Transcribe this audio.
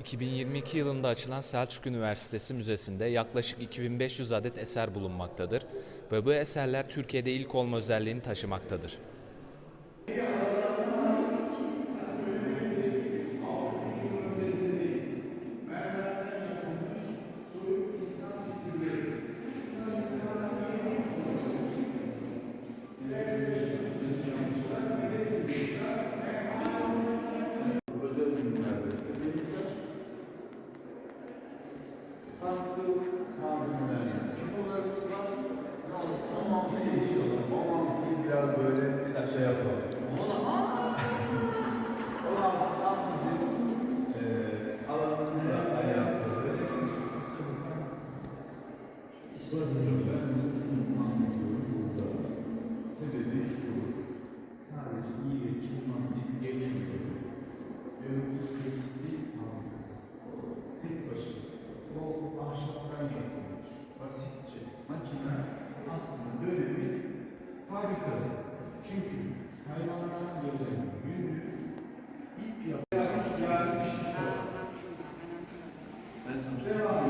2022 yılında açılan Selçuk Üniversitesi Müzesi'nde yaklaşık 2500 adet eser bulunmaktadır ve bu eserler Türkiye'de ilk olma özelliğini taşımaktadır. özel farklı malzemeler yapıyorlarımız var. O mantığı geçiyorlar. O mantığı biraz böyle şey yapalım. O mantık tam bizim eee alanımızla alakalı. Sebebi fabrikası. Çünkü hayvanlar gelen günlük ip yapıyor. Yazmış, yazmış. Devam ediyor.